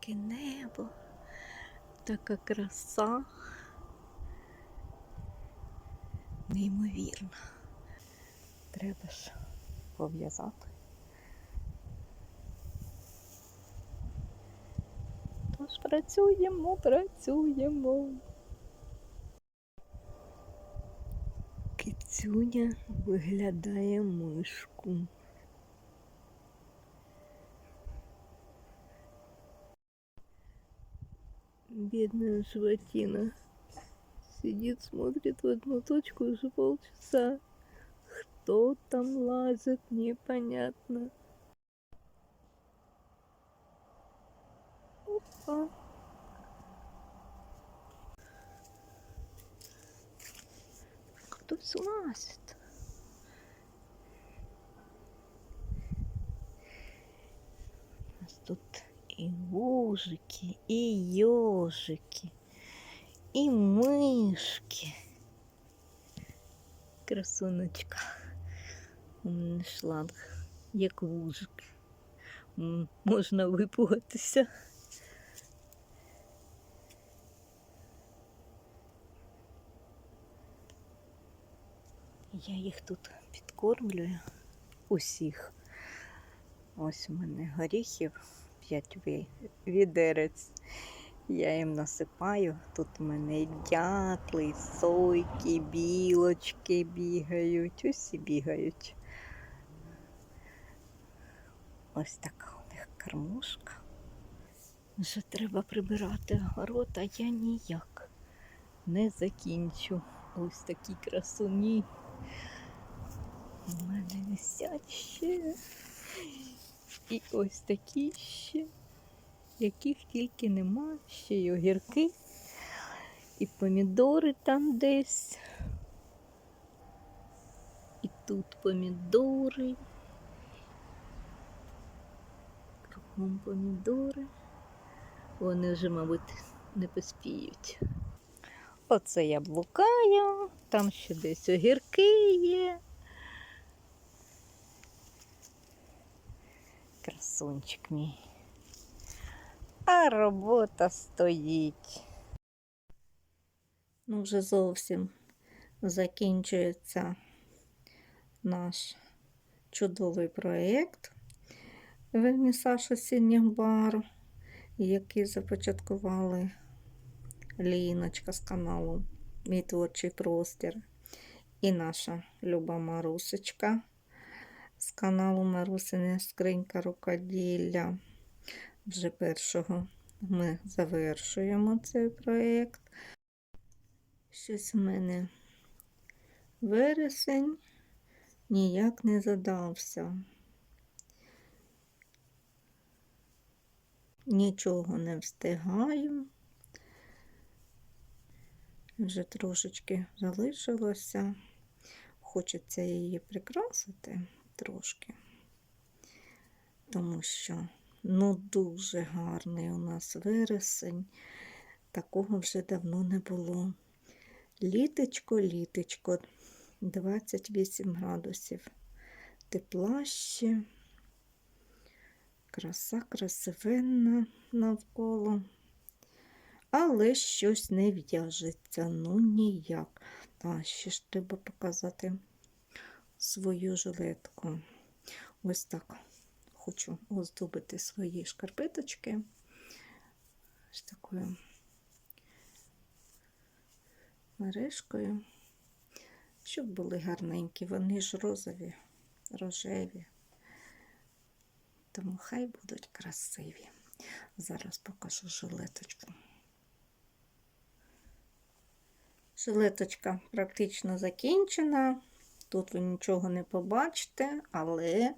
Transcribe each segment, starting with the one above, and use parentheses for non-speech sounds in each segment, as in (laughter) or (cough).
таке небо, така краса. Неймовірно. Треба ж пов'язати. Тож працюємо, працюємо. Кицюня виглядає мишку. Бедная животина. Сидит, смотрит в одну точку уже полчаса. Кто там лазит, непонятно. Опа. Кто-то лазит. У нас тут и ужики, и ежики, и мышки. Красуночка. Шланг, як вужик. Можна випугатися. Я їх тут підкормлюю усіх. Ось у мене горіхів 5 відерець. Я їм насипаю. Тут у мене дятли, сойки, білочки бігають, усі бігають. Ось така у них кормушка. Вже треба прибирати город, а я ніяк не закінчу. Ось такі красуні. У мене висять ще. І ось такі ще, яких тільки нема, ще й огірки, і помідори там десь. І тут помідори. Кругом помідори. Вони вже, мабуть, не поспіють. Оце я блукаю, там ще десь огірки є. Красунчик мій. А робота стоїть. Ну, вже зовсім закінчується наш чудовий проєкт Вернісаж осінніх бар, який започаткували Ліночка з каналу Мій творчий простір і наша Люба Марусечка з каналу Марусиня Скринька рукоділля. Вже першого ми завершуємо цей проєкт. Щось у мене вересень ніяк не задався. Нічого не встигаю. Вже трошечки залишилося. Хочеться її прикрасити трошки, тому що ну дуже гарний у нас вересень, такого вже давно не було. Літочко, літочко, 28 градусів тепла ще, краса красивенна навколо. Але щось не в'яжеться, ну ніяк. А ще ж треба показати свою жилетку. Ось так хочу оздобити свої шкарпеточки. Ось такою мережкою, щоб були гарненькі. Вони ж розові, рожеві. Тому хай будуть красиві. Зараз покажу жилеточку. Жилеточка практично закінчена. Тут ви нічого не побачите, але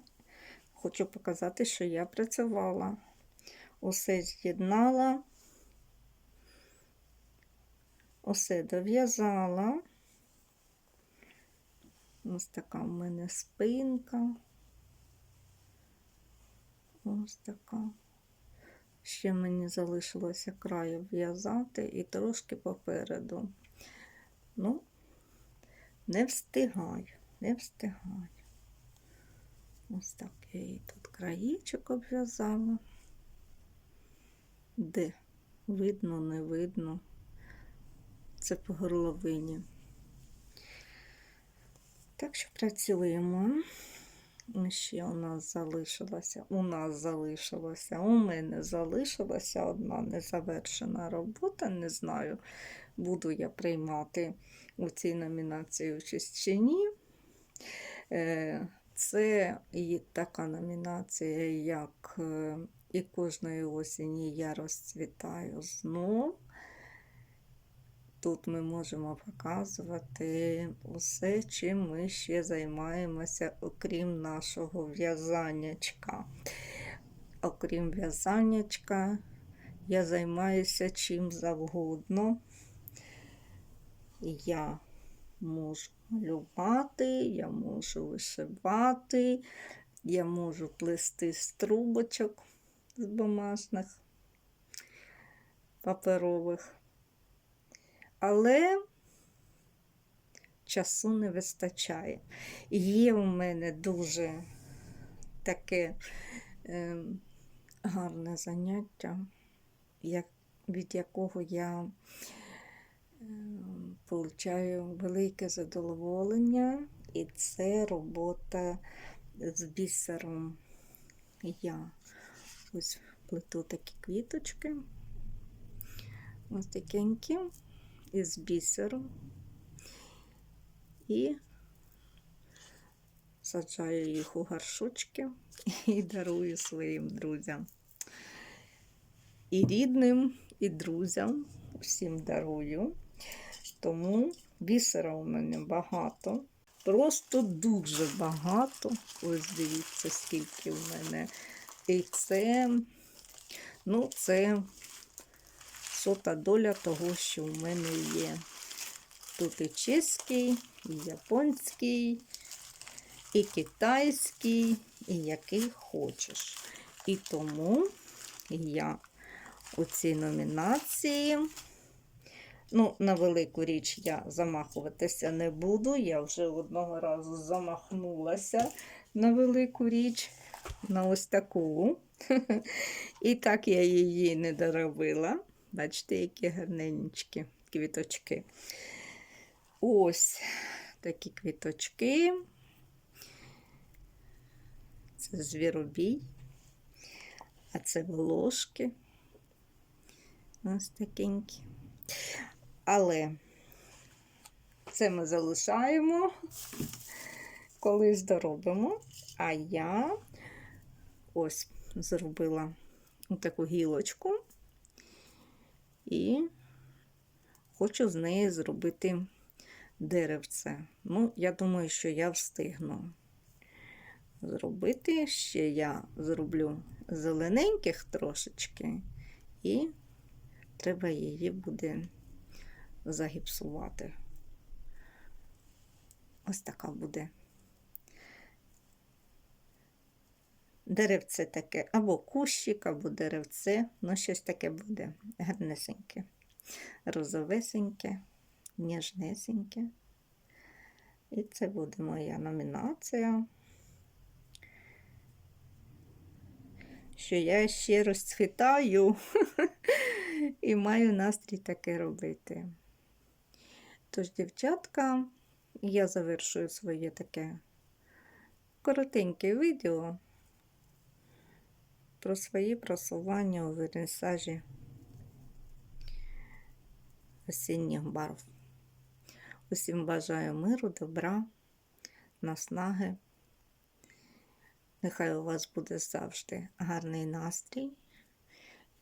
хочу показати, що я працювала. Усе з'єднала, усе дов'язала. Ось така в мене спинка. Ось така. Ще мені залишилося краю в'язати і трошки попереду. Ну, не встигаю, не встигаю. Ось так я тут країчок обв'язала. Де? Видно, не видно. Це по горловині. Так що працюємо. Ще у нас залишилося, у нас залишилося, у мене залишилася одна незавершена робота. Не знаю, буду я приймати у цій номінації участь чи ні. Е, Це і така номінація, як е, і кожної осені я розцвітаю знов. Тут ми можемо показувати усе, чим ми ще займаємося, окрім нашого в'язаннячка. Окрім в'язаннячка, я займаюся чим завгодно. Я можу малювати, я можу вишивати, я можу плести з трубочок з бумажних паперових. Але часу не вистачає. Є у мене дуже таке е, гарне заняття, як, від якого я получаю велике задоволення, і це робота з бісером. Я ось плету такі квіточки, ось такенькі із бісеру і саджаю їх у горшочки (laughs) і дарую своїм друзям. І рідним, і друзям всім дарую. Тому бісера у мене багато. Просто дуже багато. Ось дивіться, скільки в мене. І це, ну, це сота доля того, що в мене є. Тут і чеський, і японський, і китайський, і який хочеш. І тому я у цій номінації, ну, на велику річ я замахуватися не буду. Я вже одного разу замахнулася на велику річ, на ось таку. (laughs) І так я її не доробила. Бачите, які гарненькі квіточки. Ось такі квіточки. Це звіробій, а це волошки. Ось такенькі. Але це ми залишаємо, колись доробимо. А я ось зробила таку гілочку і хочу з неї зробити деревце. Ну, я думаю, що я встигну зробити. Ще я зроблю зелененьких трошечки, і треба її буде загіпсувати. Ось така буде. Деревце таке, або кущик, або деревце, ну щось таке буде гарнесеньке, розовесеньке, ніжнесеньке. І це буде моя номінація. Що я ще розцвітаю (laughs) і маю настрій таке робити. Тож, дівчатка, я завершую своє таке коротеньке відео про свої просування у вернісажі осінніх барв. Усім бажаю миру, добра, наснаги. Нехай у вас буде завжди гарний настрій.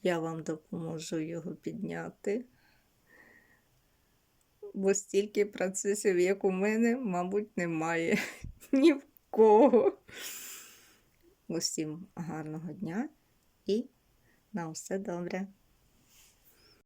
Я вам допоможу його підняти. Бо стільки процесів, як у мене, мабуть, немає (laughs) ні в кого. Усім гарного дня і на все добре.